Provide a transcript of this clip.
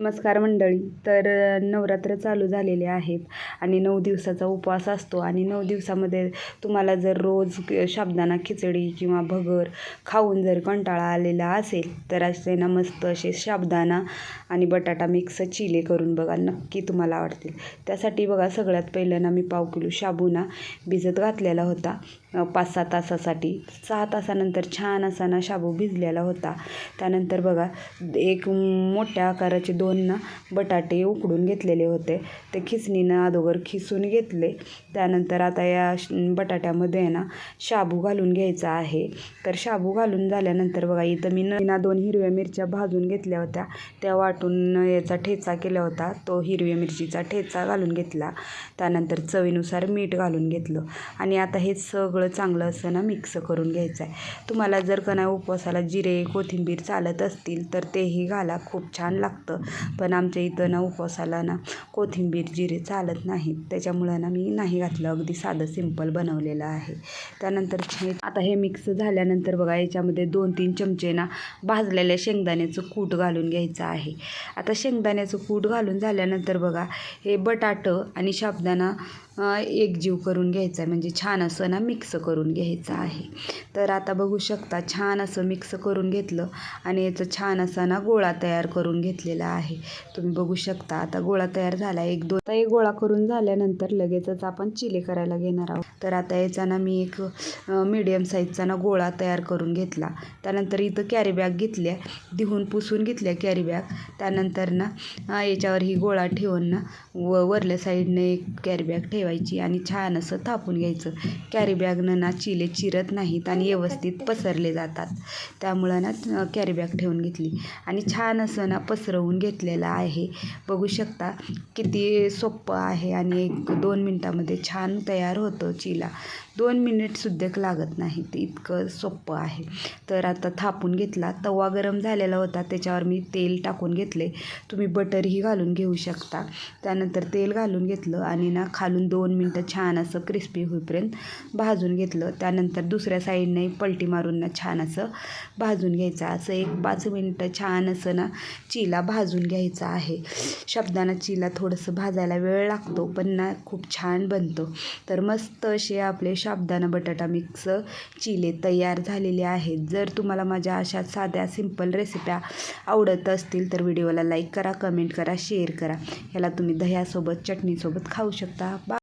नमस्कार मंडळी. तर नवरात्र चालू झालेले आहेत आणि नऊ दिवसाचा उपवास असतो आणि नऊ दिवसामध्ये तुम्हाला जर रोज शाबदाना खिचडी किंवा भगर खाऊन जर कंटाळा आलेला असेल तर असे ना मस्त असे शाबदाना आणि बटाटा मिक्स चिले करून बघा नक्की तुम्हाला आवडतील. त्यासाठी बघा सगळ्यात पहिलं ना मी पाव किलो शाबुना भिजत घातलेला होता. पाच सहा तासासाठी. सहा तासानंतर छान असा ना शाबू भिजलेला होता. त्यानंतर बघा एक मोठ्या आकाराचे दोन ना बटाटे उकडून घेतलेले होते. ते खिसणीनं अगोदर खिसून घेतले. त्यानंतर आता या श- बटाट्यामध्ये आहे ना शाबू घालून घ्यायचा आहे. तर शाबू घालून झाल्यानंतर बघा इथं मी ना दोन हिरव्या मिरच्या भाजून घेतल्या होत्या. त्या वाटून याचा ठेचा केला होता. तो हिरव्या मिरचीचा ठेचा घालून घेतला. त्यानंतर चवीनुसार मीठ घालून घेतलं. आणि आता हे सगळं चांगलं असं ना मिक्स करून घ्यायचं आहे. तुम्हाला जर का नाही उपवासाला जिरे कोथिंबीर चालत असतील तर तेही घाला. खूप छान लागतं. पण आमच्या इथं ना उपवासाला ना कोथिंबीर जिरे चालत नाहीत. त्याच्यामुळं ना मी नाही घातलं. अगदी साधं सिंपल बनवलेलं आहे. त्यानंतर हे आता हे मिक्स झाल्यानंतर बघा याच्यामध्ये दोन तीन चमचे ना भाजलेल्या शेंगदाण्याचं कूट घालून घ्यायचं आहे. आता शेंगदाण्याचं कूट घालून झाल्यानंतर बघा हे बटाटं आणि शाबदाना एकजीव करून घ्यायचा आहे म्हणजे छान असं ना मिक्स करून घ्यायचं आहे. तर आता बघू शकता छान असं मिक्स करून घेतलं आणि याचं छान असा ना गोळा तयार करून घेतलेला आहे. तुम्ही बघू शकता आता गोळा तयार झाला. एक दोन आता एक गोळा करून झाल्यानंतर लगेचच आपण चिले करायला घेणार आहोत. तर आता याचा ना मी एक मीडियम साईजचा ना गोळा तयार करून घेतला. त्यानंतर इथं कॅरी बॅग घेतल्या धुवून पुसून घेतल्या कॅरी बॅग त्यानंतर ना याच्यावर ही गोळा ठेवून ना व वरल्या साईडने एक कॅरी बॅग ठेवायची आणि छान असं थापून घ्यायचं. कॅरी बॅगनं ना चिले चिरत नाहीत आणि व्यवस्थित पसरले जातात. त्यामुळं ना कॅरी बॅग ठेवून घेतली. आणि छान असं ना पसरवून घेतलेलं आहे. बघू शकता किती सोपं आहे आणि एक दोन मिनटामध्ये छान तयार होतं चिला. दोन मिनिटसुद्धा लागत नाही. ते इतकं सोपं आहे. तर आता थापून घेतला. तवा गरम झालेला होता. त्याच्यावर मी तेल टाकून घेतले. तुम्ही बटरही घालून घेऊ शकता. त्यानंतर तेल घालून घेतलं आणि ना खालून दोन मिनटं छान असं क्रिस्पी होईपर्यंत भाजून घेतलं. त्यानंतर दुसऱ्या साईडने पलटी मारून ना छान असं भाजून घ्यायचं. असं एक पाच मिनटं छान असं ना चिला भाजून घ्यायचा आहे. शब्दाना चिला थोडंसं भाजायला वेळ लागतो पण ना खूप छान बनतो. तर मस्त असे आपले साबुदाणा बटाटा मिक्स चिले तयार झालेले आहेत. जर तुम्हाला माझ्या अशा साध्या सिंपल रेसिप्या आवडत असतील तर व्हिडिओला लाईक करा कमेंट करा शेअर करा. ह्याला तुम्ही दह्यासोबत चटणीसोबत खाऊ शकता. बा